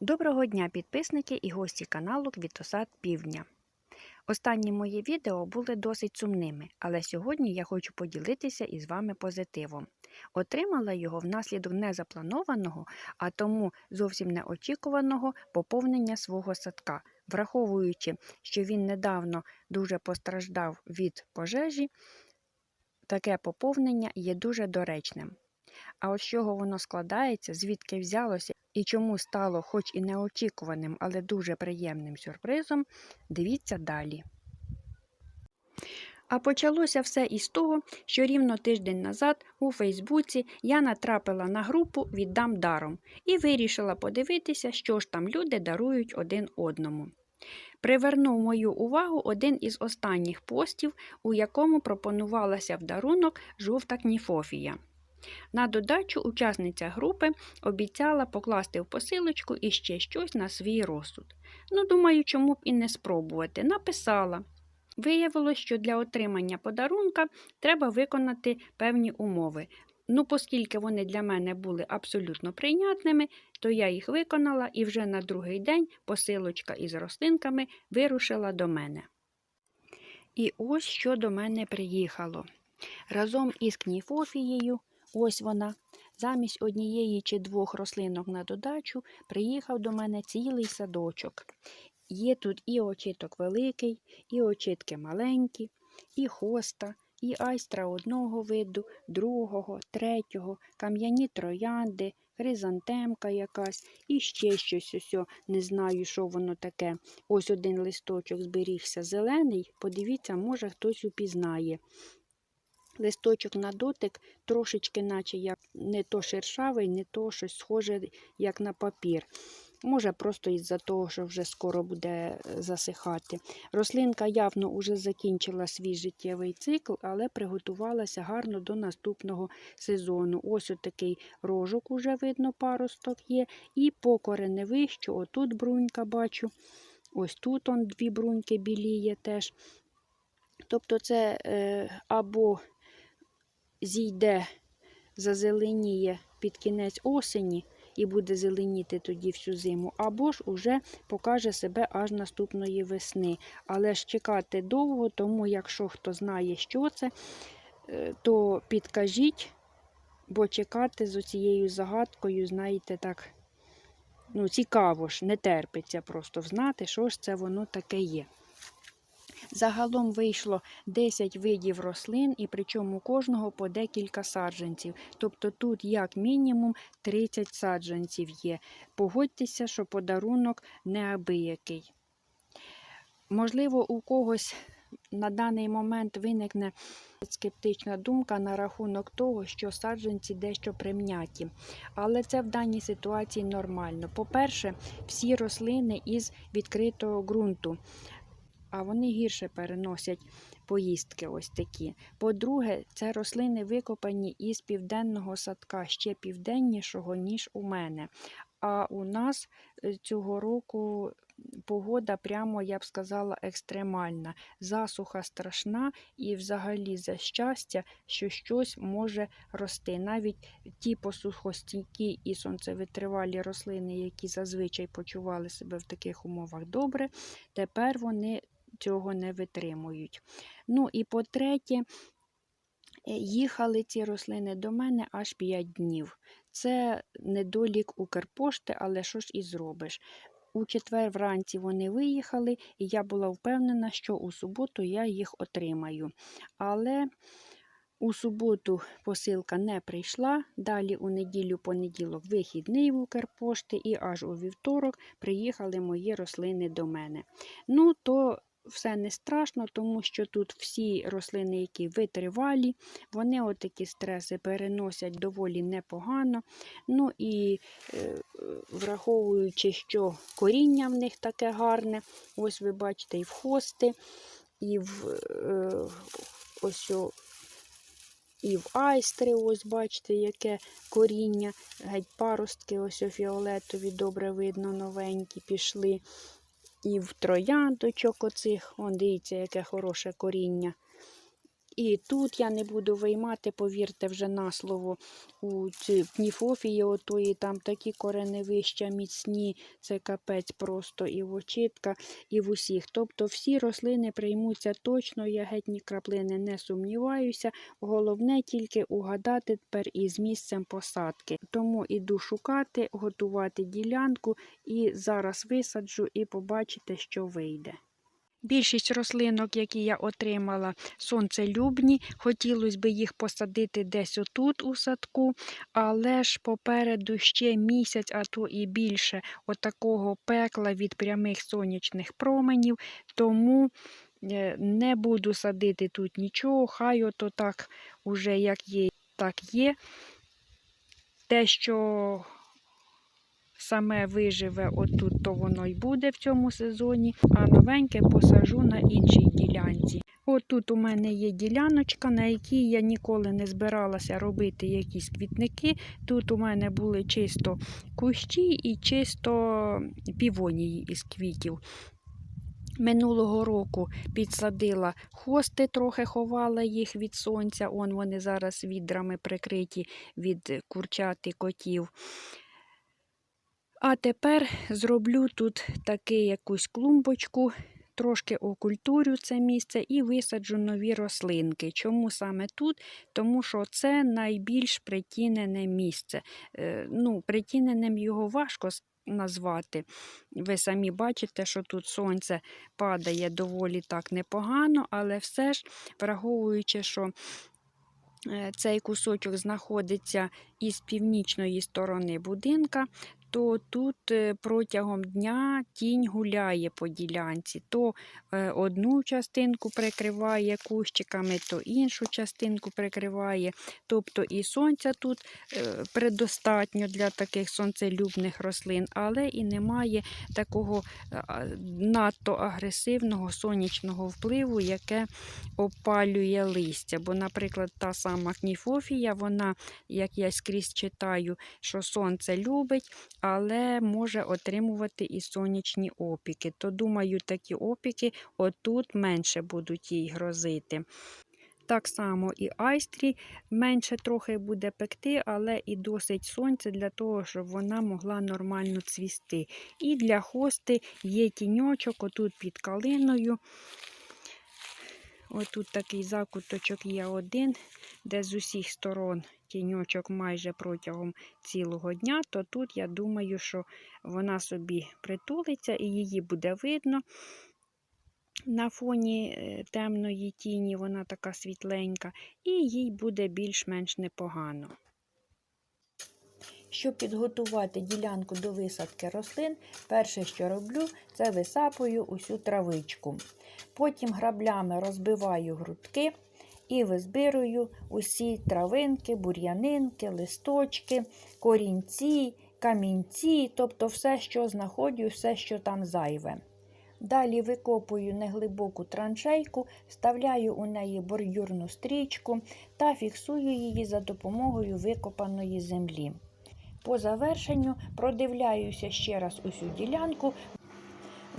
Доброго дня, підписники і гості каналу Квітосад Півдня. Останні мої відео були досить сумними, але сьогодні я хочу поділитися із вами позитивом. Отримала його внаслідок незапланованого, а тому зовсім неочікуваного поповнення свого садка, враховуючи, що він недавно дуже постраждав від пожежі, таке поповнення є дуже доречним. А от чого воно складається, звідки взялося і чому стало хоч і неочікуваним, але дуже приємним сюрпризом, дивіться далі. А почалося все із того, що рівно тиждень назад у Фейсбуці я натрапила на групу Віддам даром і вирішила подивитися, що ж там люди дарують один одному. Привернув мою увагу один із останніх постів, у якому пропонувалася в дарунок жовта кніфофія. На додачу учасниця групи обіцяла покласти в посилочку іще щось на свій розсуд. Ну, думаю, чому б і не спробувати. Написала. Виявилось, що для отримання подарунка треба виконати певні умови. Ну, оскільки вони для мене були абсолютно прийнятними, то я їх виконала і вже на другий день посилочка із рослинками вирушила до мене. І ось що до мене приїхало. Разом із кніфофією Ось вона. Замість однієї чи двох рослинок на додачу приїхав до мене цілий садочок. Є тут і очиток великий, і очитки маленькі, і хоста, і айстра одного виду, другого, третього, кам'яні троянди, хризантемка якась, і ще щось ось, не знаю, що воно таке. Ось один листочок зберігся зелений. Подивіться, може хтось упізнає. Листочок на дотик трошечки, наче як не то шершавий, не то щось схоже, як на папір. Може, просто із-за того, що вже скоро буде е, засихати. Рослинка явно вже закінчила свій життєвий цикл, але приготувалася гарно до наступного сезону. Ось отакий рожок уже видно, паросток є. І по кореневищу, отут брунька бачу. Ось тут он дві бруньки біліє теж. Тобто це е, або зійде, зазеленіє під кінець осені і буде зеленіти тоді всю зиму, або ж уже покаже себе аж наступної весни. Але ж чекати довго, тому якщо хто знає, що це, е, то підкажіть, бо чекати з оцією загадкою, знаєте, так, ну, цікаво ж, не терпиться просто знати, що ж це воно таке є. Загалом вийшло 10 видів рослин, і причому кожного по декілька саджанців. Тобто тут, як мінімум, 30 саджанців є. Погодьтеся, що подарунок неабиякий. Можливо, у когось на даний момент виникне скептична думка на рахунок того, що саджанці дещо прим'яті. Але це в даній ситуації нормально. По-перше, всі рослини із відкритого ґрунту а вони гірше переносять поїздки ось такі. По-друге, це рослини викопані із південного садка, ще південнішого, ніж у мене. А у нас е, цього року погода, прямо, я б сказала, екстремальна. Засуха страшна і взагалі за щастя, що щось може рости. Навіть ті посухостійкі і сонцевитривалі рослини, які зазвичай почували себе в таких умовах добре, тепер вони цього не витримують. Ну і по-третє, е, їхали ці рослини до мене аж 5 днів. Це недолік Укрпошти, але що ж і зробиш? У четвер вранці вони виїхали, і я була впевнена, що у суботу я їх отримаю. Але у суботу посилка не прийшла. Далі у неділю-понеділок вихідний в Укрпошти, і аж у вівторок приїхали мої рослини до мене. Ну, то все не страшно, тому що тут всі рослини, які витривалі, вони отакі стреси переносять доволі непогано. Ну і е, враховуючи, що коріння в них таке гарне, ось ви бачите, і в хости, і в е, ось о, і в айстри, ось бачите, яке коріння, геть паростки, ось о, фіолетові, добре видно, новенькі пішли і в трояндочок оцих. Вон, дивіться, яке хороше коріння. І тут я не буду виймати, повірте вже на слово, у пніфофії отої, там такі кореневища міцні, це капець просто і вочитка, і в усіх. Тобто всі рослини приймуться точно, я геть ні краплини не сумніваюся. Головне тільки угадати тепер із місцем посадки. Тому іду шукати, готувати ділянку і зараз висаджу і побачите, що вийде. Більшість рослинок, які я отримала, сонцелюбні. Хотілося б їх посадити десь отут у садку, але ж попереду ще місяць, а то і більше отакого пекла від прямих сонячних променів. Тому е, не буду садити тут нічого, хай ото так уже як є, так є. Те, що саме виживе отут, то воно й буде в цьому сезоні, а новеньке посажу на іншій ділянці. Отут у мене є діляночка, на якій я ніколи не збиралася робити якісь квітники. Тут у мене були чисто кущі і чисто півонії із квітів. Минулого року підсадила хости, трохи ховала їх від сонця. Он вони зараз відрами прикриті від курчат і котів. А тепер зроблю тут таки якусь клумбочку, трошки окультурю це місце і висаджу нові рослинки. Чому саме тут? Тому що це найбільш притінене місце. Е, Ну, Притіненим його важко назвати. Ви самі бачите, що тут сонце падає доволі так непогано, але все ж, враховуючи, що е, цей кусочок знаходиться із північної сторони будинка, то тут е, протягом дня тінь гуляє по ділянці. То е, одну частинку прикриває кущиками, то іншу частинку прикриває. Тобто і сонця тут е, предостатньо для таких сонцелюбних рослин, але і немає такого надто агресивного сонячного впливу, яке опалює листя. Бо, наприклад, та сама кніфофія, вона, як я скрізь читаю, що сонце любить але може отримувати і сонячні опіки. То, думаю, такі опіки отут менше будуть їй грозити. Так само і айстрі менше трохи буде пекти, але і досить сонця для того, щоб вона могла нормально цвісти. І для хости є тіньочок, отут під калиною. Отут такий закуточок є один, де з усіх сторон тіньочок майже протягом цілого дня, то тут я думаю, що вона собі притулиться і її буде видно. На фоні е, темної тіні вона така світленька, і їй буде більш-менш непогано. Щоб підготувати ділянку до висадки рослин, перше, що роблю, це висапую усю травичку. Потім граблями розбиваю грудки і визбирую усі травинки, бур'янинки, листочки, корінці, камінці, тобто все, що знаходжу, все, що там зайве. Далі викопую неглибоку траншейку, вставляю у неї бордюрну стрічку та фіксую її за допомогою викопаної землі. По завершенню продивляюся ще раз усю ділянку,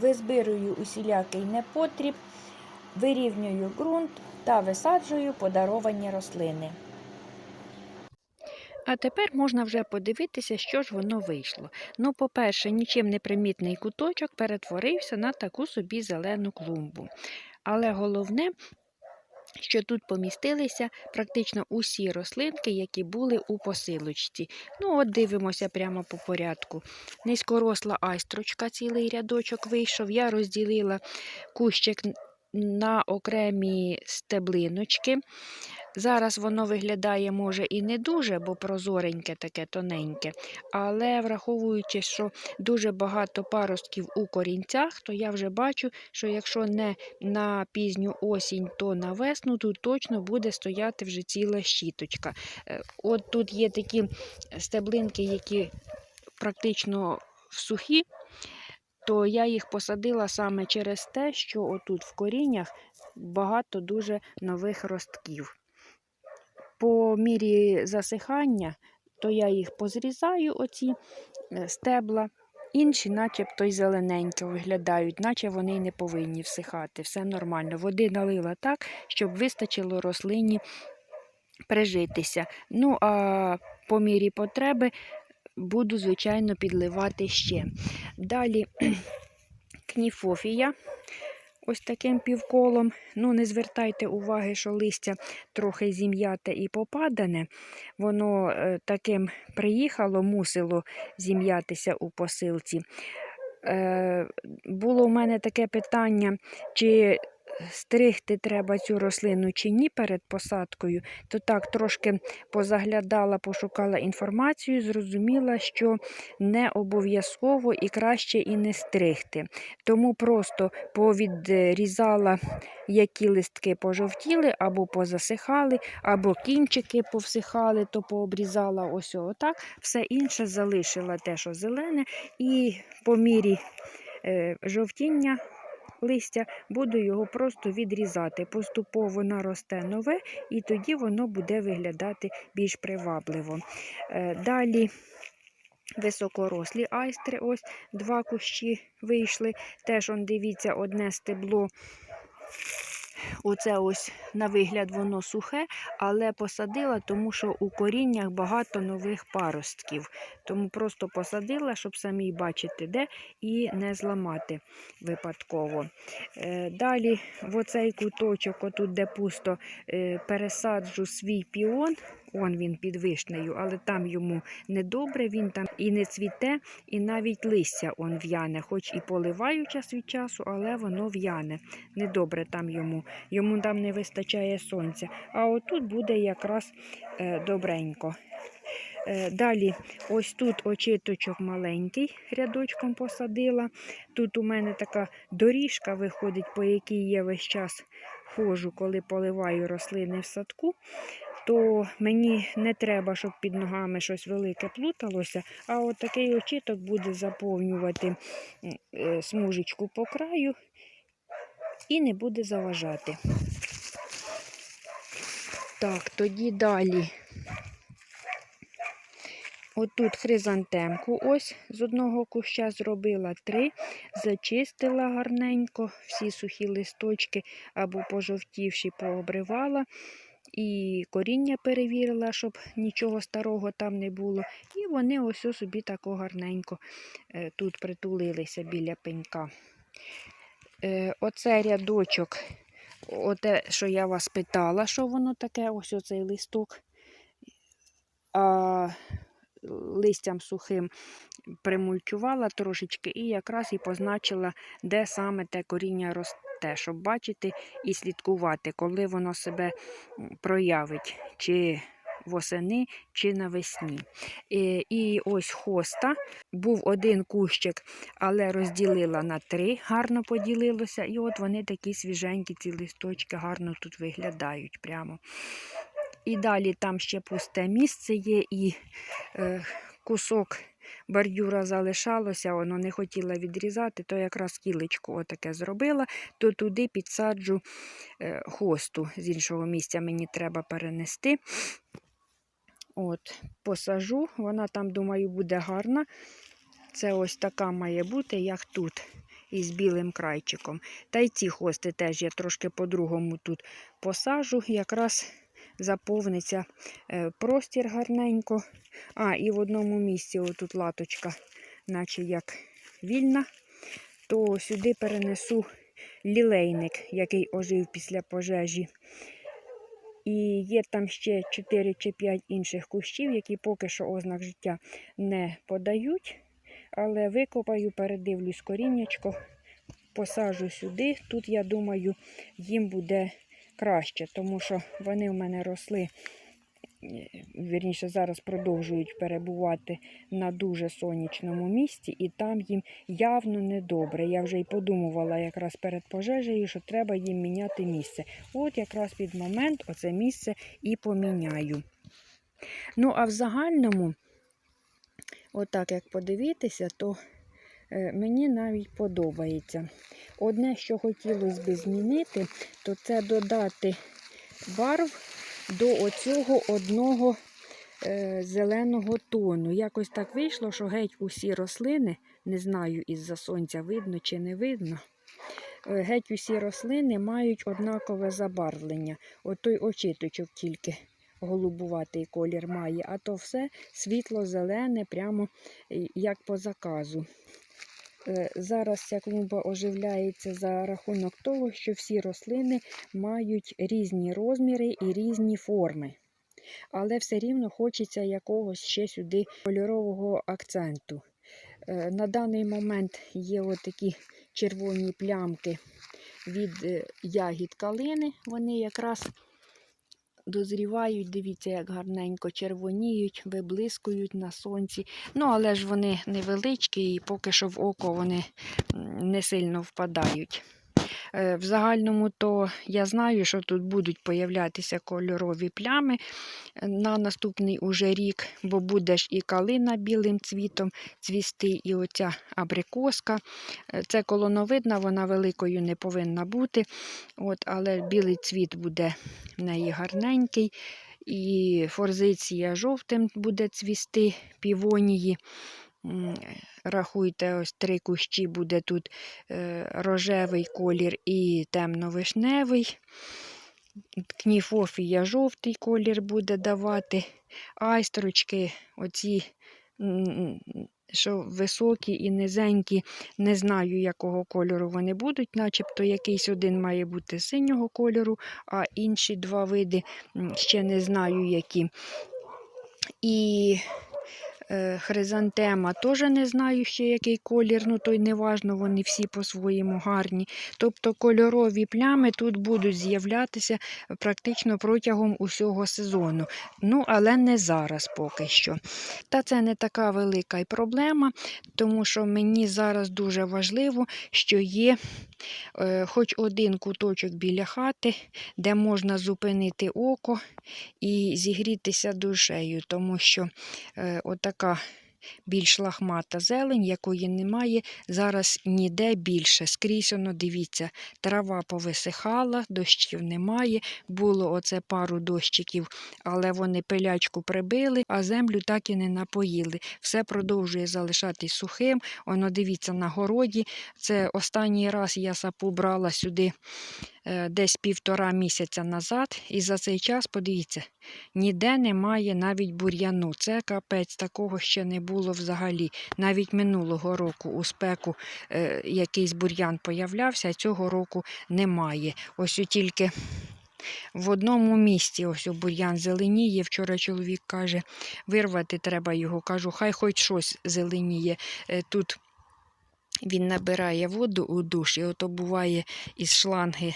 визбирую усілякий непотріб, вирівнюю ґрунт та висаджую подаровані рослини. А тепер можна вже подивитися, що ж воно вийшло. Ну, по-перше, нічим не примітний куточок перетворився на таку собі зелену клумбу. Але головне, що тут помістилися практично усі рослинки, які були у посилочці. Ну, от дивимося прямо по порядку. Низькоросла айстрочка, цілий рядочок вийшов. Я розділила кущик на окремі стеблиночки. Зараз воно виглядає, може, і не дуже, бо прозореньке, таке тоненьке. Але враховуючи, що дуже багато паростків у корінцях, то я вже бачу, що якщо не на пізню осінь, то на весну тут точно буде стояти вже ціла щіточка. Е, от тут є такі стеблинки, які практично сухі то я їх посадила саме через те, що отут в коріннях багато дуже нових ростків. По мірі засихання, то я їх позрізаю, оці е, стебла, інші, начебто й зелененько виглядають, наче вони й не повинні всихати. Все нормально. Води налила так, щоб вистачило рослині прижитися. Ну, а по мірі потреби буду, звичайно, підливати ще. Далі кніфофія. Ось таким півколом. Ну, не звертайте уваги, що листя трохи зім'яте і попадане. Воно е, таким приїхало, мусило зім'ятися у посилці. Е, було в мене таке питання, чи стригти треба цю рослину чи ні перед посадкою, то так трошки позаглядала, пошукала інформацію, зрозуміла, що не обов'язково і краще і не стригти. Тому просто повідрізала, які листки пожовтіли, або позасихали, або кінчики повсихали, то пообрізала ось отак. Все інше залишила те, що зелене, і по мірі е, жовтіння листя, буду його просто відрізати. Поступово наросте нове, і тоді воно буде виглядати більш привабливо. Е, Далі. Високорослі айстри, ось два кущі вийшли. Теж, он, дивіться, одне стебло. Оце ось на вигляд воно сухе, але посадила, тому що у коріннях багато нових паростків. Тому просто посадила, щоб самі бачити де і не зламати випадково. Е, Далі в оцей куточок, отут де пусто, е, пересаджу свій піон. Он він під вишнею, але там йому недобре, він там і не цвіте, і навіть листя он в'яне, хоч і поливаю час від часу, але воно в'яне. Недобре там йому. Йому там не вистачає сонця. А отут буде якраз е, добренько. Е, Далі, ось тут очиточок маленький рядочком посадила. Тут у мене така доріжка виходить, по якій я весь час ходжу, коли поливаю рослини в садку. То мені не треба, щоб під ногами щось велике плуталося, а от такий очіток буде заповнювати е, смужечку по краю і не буде заважати. Так, тоді далі. Отут хризантемку ось з одного куща зробила три, зачистила гарненько, всі сухі листочки або пожовтівші пообривала. І коріння перевірила, щоб нічого старого там не було. І вони ось собі тако гарненько е, тут притулилися біля пенька. Е, Оце рядочок, оте, що я вас питала, що воно таке, ось оцей листок. А листям сухим примульчувала трошечки і якраз і позначила, де саме те коріння росте, щоб бачити і слідкувати, коли воно себе проявить, чи восени, чи навесні. І, і ось хоста. Був один кущик, але розділила на три, гарно поділилося. І от вони такі свіженькі, ці листочки гарно тут виглядають прямо. І далі там ще пусте місце є, і е, кусок бордюра залишалося, воно не хотіла відрізати, то якраз кілечко отаке зробила, то туди підсаджу е, хосту. З іншого місця мені треба перенести. От, Посажу, вона там, думаю, буде гарна. Це ось така має бути, як тут, із білим крайчиком. Та й ці хости теж я трошки по-другому тут посажу, якраз заповниться е, простір гарненько. А, і в одному місці отут латочка, наче як вільна, то сюди перенесу лілейник, який ожив після пожежі. І є там ще 4 чи 5 інших кущів, які поки що ознак життя не подають. Але викопаю, передивлюсь коріннячко, посажу сюди. Тут, я думаю, їм буде краще, тому що вони в мене росли, е, вірніше, зараз продовжують перебувати на дуже сонячному місці, і там їм явно недобре. Я вже й подумувала якраз перед пожежею, що треба їм міняти місце. От якраз під момент оце місце і поміняю. Ну, а в загальному, отак як подивитися, то мені навіть подобається. Одне, що хотілося б змінити, то це додати барв до оцього одного е, зеленого тону. Якось так вийшло, що геть усі рослини, не знаю, із-за сонця видно чи не видно. е, Геть усі рослини мають однакове забарвлення. От той очіточок тільки голубуватий колір має, а то все світло-зелене, прямо е, як по заказу. Е, Зараз ця клумба оживляється за рахунок того, що всі рослини мають різні розміри і різні форми. Але все рівно хочеться якогось ще сюди кольорового акценту. Е, На даний момент є отакі червоні плямки від е, ягід калини. Вони якраз дозрівають, дивіться, як гарненько червоніють, виблискують на сонці. Ну, але ж вони невеличкі і поки що в око вони не сильно впадають. Е, В загальному то я знаю, що тут будуть появлятися кольорові плями е, на наступний уже рік, бо буде ж і калина білим цвітом цвісти, і оця абрикоска. Е, Це колоновидна, вона великою не повинна бути, от, але білий цвіт буде в неї гарненький. І форзиція жовтим буде цвісти півонії. Рахуйте, ось три кущі буде тут е, рожевий колір і темно-вишневий. Кніфофія жовтий колір буде давати. Айстрочки, оці, що високі і низенькі, не знаю, якого кольору вони будуть, начебто якийсь один має бути синього кольору, а інші два види ще не знаю які. І хризантема теж не знаю ще який колір, ну то й не важно, вони всі по-своєму гарні. Тобто кольорові плями тут будуть з'являтися практично протягом усього сезону. Ну, але не зараз поки що. Та це не така велика й проблема, тому що мені зараз дуже важливо, що є е, хоч один куточок біля хати, де можна зупинити око і зігрітися душею, тому що е, отака більш лахмата зелень, якої немає зараз ніде більше. Скрізь воно, дивіться, трава повисихала, дощів немає. Було оце пару дощиків, але вони пилячку прибили, а землю так і не напоїли. Все продовжує залишатись сухим. Воно дивіться на городі. Це останній раз я сапу брала сюди десь півтора місяця назад. І за цей час, подивіться, ніде немає навіть бур'яну. Це капець, такого ще не було взагалі. Навіть минулого року у спеку е, якийсь бур'ян появлявся, а цього року немає. Ось тільки. В одному місці ось бур'ян зеленіє. Вчора чоловік каже, вирвати треба його. Кажу, хай хоч щось зеленіє. Е, Тут він набирає воду у душ, і ото буває із шланги е,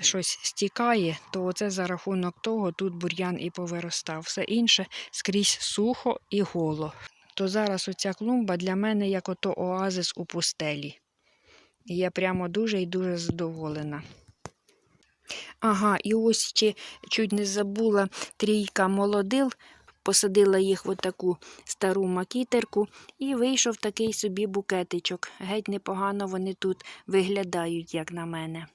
щось стікає, то оце за рахунок того тут бур'ян і повиростав. Все інше скрізь сухо і голо. То зараз оця клумба для мене як ото оазис у пустелі. І я прямо дуже і дуже задоволена. Ага, і ось ще чуть не забула трійка молодил. Посадила їх в таку стару макітерку і вийшов такий собі букетичок. Геть непогано вони тут виглядають, як на мене.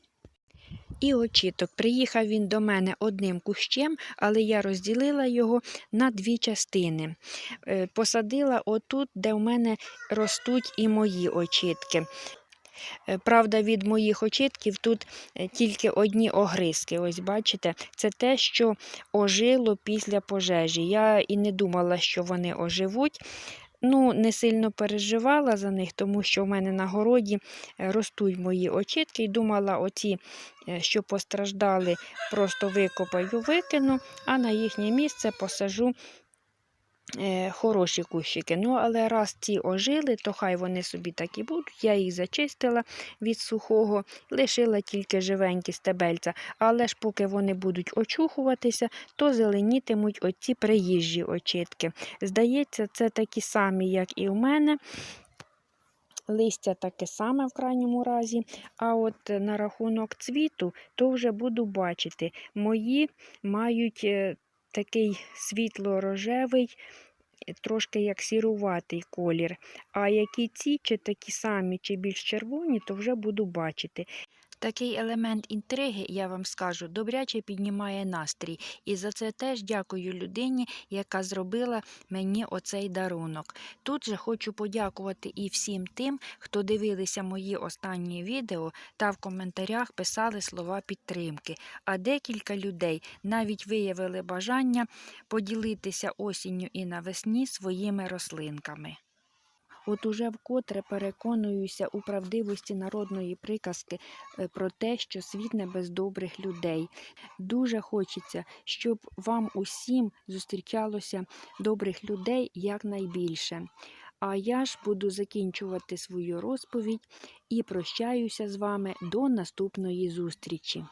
І очіток. Приїхав він до мене одним кущем, але я розділила його на дві частини. Е, Посадила отут, де в мене ростуть і мої очітки. Е, Правда, від моїх очітків тут е, тільки одні огризки. Ось бачите, це те, що ожило після пожежі. Я і не думала, що вони оживуть. Ну, не сильно переживала за них, тому що в мене на городі е, ростуть мої очітки. І думала, оці, е, що постраждали, просто викопаю, викину, а на їхнє місце посажу хороші кущики. Ну, але раз ці ожили, то хай вони собі так і будуть. Я їх зачистила від сухого, лишила тільки живенькі стебельця. Але ж поки вони будуть очухуватися, то зеленітимуть оці приїжджі очітки. Здається, це такі самі, як і у мене. Листя таке саме в крайньому разі. А от е, на рахунок цвіту, то вже буду бачити. Мої мають е, такий світло-рожевий, е, трошки як сіруватий колір. А які ці, чи такі самі, чи більш червоні, то вже буду бачити. Такий елемент інтриги, я вам скажу, добряче піднімає настрій. І за це теж дякую людині, яка зробила мені оцей дарунок. Тут же хочу подякувати і всім тим, хто дивилися мої останні відео та в коментарях писали слова підтримки. А декілька людей навіть виявили бажання поділитися осінню і навесні своїми рослинками. От уже вкотре переконуюся у правдивості народної приказки е, про те, що світ не без добрих людей. Дуже хочеться, щоб вам усім зустрічалося добрих людей якнайбільше. А я ж буду закінчувати свою розповідь і прощаюся з вами до наступної зустрічі.